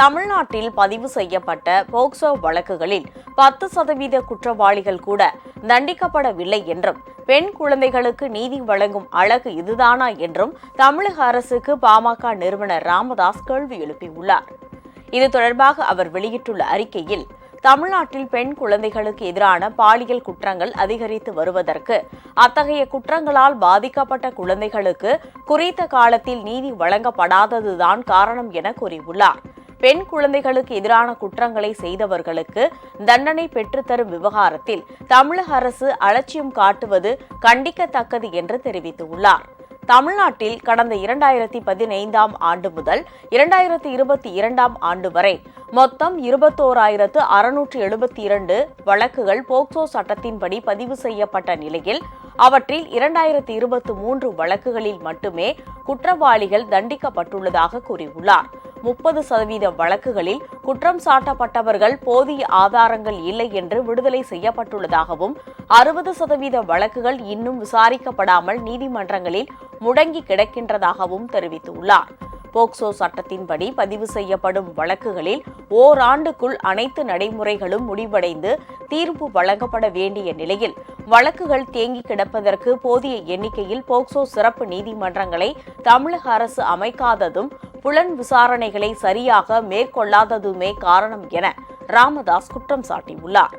தமிழ்நாட்டில் பதிவு செய்யப்பட்ட போக்சோ வழக்குகளில் பத்து சதவீத குற்றவாளிகள் கூட தண்டிக்கப்படவில்லை என்றும் பெண் குழந்தைகளுக்கு நீதி வழங்கும் அழகு இதுதானா என்றும் தமிழக அரசுக்கு பாமக நிறுவனர் ராமதாஸ் கேள்வி எழுப்பியுள்ளார். இது தொடர்பாக அவர் வெளியிட்டுள்ள அறிக்கையில் தமிழ்நாட்டில் பெண் குழந்தைகளுக்கு எதிரான பாலியல் குற்றங்கள் அதிகரித்து வருவதற்கு அத்தகைய குற்றங்களால் பாதிக்கப்பட்ட குழந்தைகளுக்கு குறித்த காலத்தில் நீதி வழங்கப்படாததுதான் காரணம் என கூறியுள்ளார். பெண் குழந்தைகளுக்கு எதிரான குற்றங்களை செய்தவர்களுக்கு தண்டனை பெற்றுத்தரும் விவகாரத்தில் தமிழக அரசு அலட்சியம் காட்டுவது கண்டிக்கத்தக்கது என்று தெரிவித்துள்ளார். தமிழ்நாட்டில் கடந்த இரண்டாயிரத்தி பதினைந்தாம் ஆண்டு முதல் இரண்டாயிரத்தி இருபத்தி இரண்டாம் ஆண்டு வரை மொத்தம் இருபத்தோராயிரத்து அறுநூற்று எழுபத்தி இரண்டு வழக்குகள் போக்சோ சட்டத்தின்படி பதிவு செய்யப்பட்ட நிலையில் அவற்றில் இரண்டாயிரத்தி இருபத்தி மூன்று வழக்குகளில் மட்டுமே குற்றவாளிகள் தண்டிக்கப்பட்டுள்ளதாக கூறியுள்ளார். முப்பது சதவீத வழக்குகளில் குற்றம் சாட்டப்பட்டவர்கள் போதிய ஆதாரங்கள் இல்லை என்று விடுதலை செய்யப்பட்டுள்ளதாகவும் அறுபது சதவீத வழக்குகள் இன்னும் விசாரிக்கப்படாமல் நீதிமன்றங்களில் முடங்கி கிடக்கின்றதாகவும் தெரிவித்துள்ளார். போக்சோ சட்டத்தின்படி பதிவு செய்யப்படும் வழக்குகளில் ஓராண்டுக்குள் அனைத்து நடைமுறைகளும் முடிவடைந்து தீர்ப்பு வழங்கப்பட வேண்டிய நிலையில் வழக்குகள் தேங்கி கிடப்பதற்கு போதிய எண்ணிக்கையில் போக்சோ சிறப்பு நீதிமன்றங்களை தமிழக அரசு அமைக்காததும் புலன் விசாரணைகளை சரியாக மேற்கொள்ளாததுமே காரணம் என ராமதாஸ் குற்றம் சாட்டியுள்ளார்.